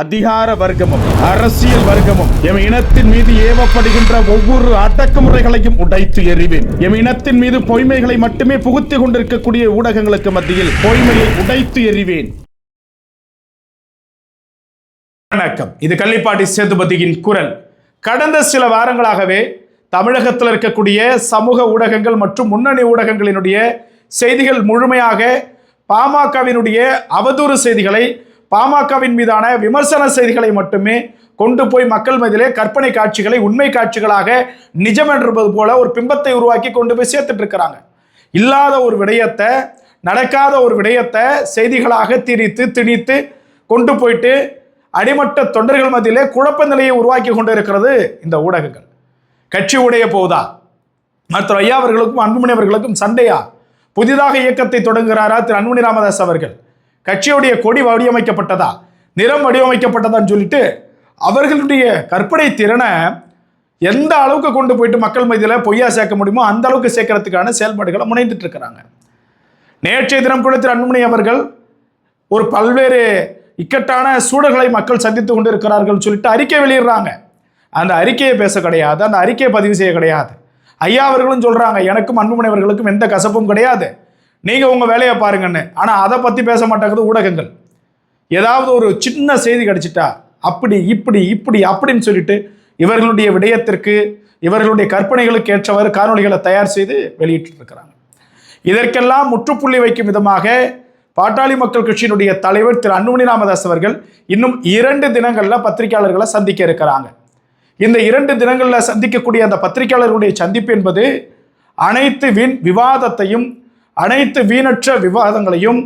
அதிகார வர்க்கமும் அரசியல் வர்க்கமும் எம் இனத்தின் மீது ஏவப்படுகின்ற ஒவ்வொரு அடக்குமுறைகளையும் உடைத்து எறிவேன். எம் இனத்தின் மீது பொய்மைகளை மட்டுமே புகுத்திக் கொண்டிருக்கக்கூடிய ஊடகங்களுக்கு மத்தியில் பொய்மையை உடைத்து எறிவேன். வணக்கம். இது கள்ளிப்பாட்டி சேதுபதியின் குரல். கடந்த சில வாரங்களாகவே தமிழகத்தில் இருக்கக்கூடிய சமூக ஊடகங்கள் மற்றும் முன்னணி ஊடகங்களினுடைய செய்திகள் முழுமையாக பாமகவினுடைய அவதூறு செய்திகளை பாமகவின் மீதான விமர்சன செய்திகளை மட்டுமே கொண்டு போய் மக்கள் மதியிலே கற்பனை காட்சிகளை உண்மை காட்சிகளாக நிஜம் என்றது போல ஒரு பிம்பத்தை உருவாக்கி கொண்டு போய் சேர்த்துட்டு இருக்கிறாங்க. இல்லாத ஒரு விடயத்தை நடக்காத ஒரு விடயத்தை செய்திகளாக திரித்து திணித்து கொண்டு போயிட்டு அடிமட்ட தொண்டர்கள் மத்தியிலே குழப்ப நிலையை உருவாக்கி கொண்டு இருக்கிறது இந்த ஊடகங்கள். கட்சி உடைய போதா? மற்ற ஐயா அவர்களுக்கும் அன்புமணி அவர்களுக்கும் சண்டையா? புதிதாக இயக்கத்தை தொடங்குகிறாரா திரு அன்புமணி ராமதாஸ் அவர்கள்? கட்சியுடைய கொடி வடிவமைக்கப்பட்டதா? நிறம் வடிவமைக்கப்பட்டதான்னு சொல்லிட்டு அவர்களுடைய கற்பனை திறனை எந்த அளவுக்கு கொண்டு போயிட்டு மக்கள் மத்தியில் பொய்யா சேர்க்க முடியுமோ அந்த அளவுக்கு சேர்க்கறதுக்கான செயல்பாடுகளை முனைந்துட்டு இருக்கிறாங்க. நேற்றைய தினம் கூட திரு அன்புமணி அவர்கள் ஒரு பல்வேறு இக்கட்டான சூழல்களை மக்கள் சந்தித்து கொண்டு இருக்கிறார்கள் சொல்லிட்டு அறிக்கை வெளியிடுறாங்க. அந்த அறிக்கையை பேச கிடையாது அந்த அறிக்கையை பதிவு செய்ய கிடையாது. ஐயா அவர்களும் சொல்றாங்க எனக்கும் அன்புமணி அவர்களுக்கும் எந்த கசப்பும் கிடையாது. நீங்க உங்க வேலையை பாருங்கன்னு. ஆனா அதை பத்தி பேச மாட்டேங்குது ஊடகங்கள். ஏதாவது ஒரு சின்ன செய்தி கிடைச்சிட்டா அப்படி இப்படி இப்படி அப்படின்னு சொல்லிட்டு இவர்களுடைய விடயத்திற்கு இவர்களுடைய கற்பனைகளுக்கு ஏற்றவாறு காணொளிகளை தயார் செய்து வெளியிட்டு இருக்கிறாங்க இதற்கெல்லாம் முற்றுப்புள்ளி வைக்கும் விதமாக பாட்டாளி மக்கள் கட்சியினுடைய தலைவர் திரு. அன்புமணி ராமதாஸ் அவர்கள் இன்னும் இரண்டு தினங்களில் பத்திரிகையாளர்களை சந்திக்க இருக்கிறாங்க. இந்த இரண்டு தினங்களில் சந்திக்கக்கூடிய அந்த பத்திரிகையாளர்களுடைய சந்திப்பு என்பது அனைத்து வின் விவாதத்தையும் அனைத்து வீணற்ற விவாதங்களையும்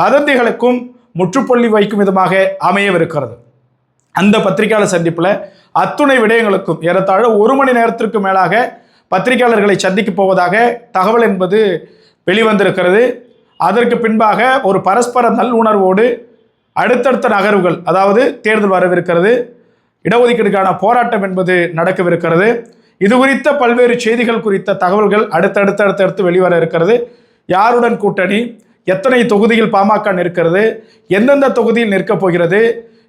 வதந்திகளுக்கும் முற்றுப்புள்ளி வைக்கும் விதமாக அமையவிருக்கிறது. அந்த பத்திரிகையாளர் சந்திப்பில் அத்துணை விடயங்களுக்கும் ஏறத்தாழ ஒரு மணி நேரத்திற்கு மேலாக பத்திரிகையாளர்களை சந்திக்கப் போவதாக தகவல் என்பது வெளிவந்திருக்கிறது. அதற்கு பின்பாக ஒரு பரஸ்பர நல்லுணர்வோடு அடுத்தடுத்த நகர்வுகள் அதாவது தேர்தல் வரவிருக்கிறது. இடஒதுக்கீடுக்கான போராட்டம் என்பது நடக்கவிருக்கிறது. இது குறித்த பல்வேறு செய்திகள் குறித்த தகவல்கள் அடுத்தடுத்து அடுத்தடுத்து வெளிவர இருக்கிறது. யாருடன் கூட்டணி? எத்தனை தொகுதியில் பாமக நிற்கிறது? எந்தெந்த தொகுதியில் நிற்கப் போகிறது?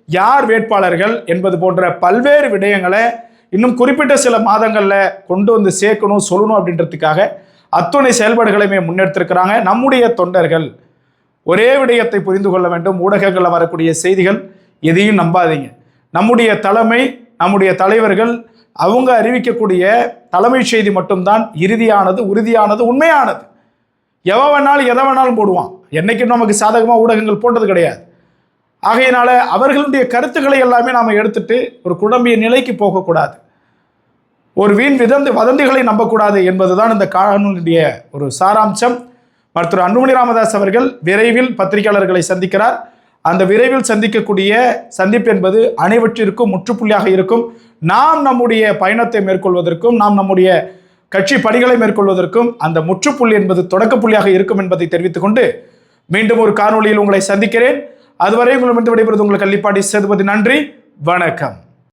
யார் வேட்பாளர்கள் என்பது போன்ற பல்வேறு விடயங்களை இன்னும் குறிப்பிட்ட சில மாதங்களில் கொண்டு வந்து சேர்க்கணும் சொல்லணும் அப்படின்றதுக்காக அத்துணை செயல்பாடுகளையுமே முன்னெடுத்திருக்கிறாங்க நம்முடைய தொண்டர்கள். ஒரே விடயத்தை புரிந்து கொள்ள வேண்டும். ஊடகங்களில் வரக்கூடிய செய்திகள் எதையும் நம்பாதீங்க. நம்முடைய தலைமை நம்முடைய தலைவர்கள் அவங்க அறிவிக்கக்கூடிய தலைமை செய்தி மட்டும்தான் இறுதியானது உறுதியானது உண்மையானது. எவன் வேணாலும் எதை வேணாலும் போடுவான். என்றைக்கும் நமக்கு சாதகமாக ஊடகங்கள் போட்டது கிடையாது. ஆகையினால அவர்களுடைய கருத்துக்களை எல்லாமே நாம் எடுத்துட்டு ஒரு குழம்பிய நிலைக்கு போகக்கூடாது. ஒரு வீண் விதந்து வதந்திகளை நம்பக்கூடாது என்பதுதான் இந்த காணொலியுடைய ஒரு சாராம்சம். மருத்துவர் அன்புமணி ராமதாஸ் அவர்கள் விரைவில் பத்திரிகையாளர்களை சந்திக்கிறார். அந்த விரைவில் சந்திக்கக்கூடிய சந்திப்பு என்பது அனைவற்றிற்கும் முற்றுப்புள்ளியாக இருக்கும். நாம் நம்முடைய பயணத்தை மேற்கொள்வதற்கும் நாம் நம்முடைய கட்சி பணிகளை மேற்கொள்வதற்கும் அந்த முற்றுப்புள்ளி என்பது தொடக்கப்புள்ளியாக இருக்கும் என்பதை தெரிவித்துக் கொண்டு மீண்டும் ஒரு காணொளியில் உங்களை சந்திக்கிறேன். அதுவரை உங்களிடம் விடைபெறுவது உங்கள் கள்ளிப்பாடி சேதுபதி. நன்றி. வணக்கம்.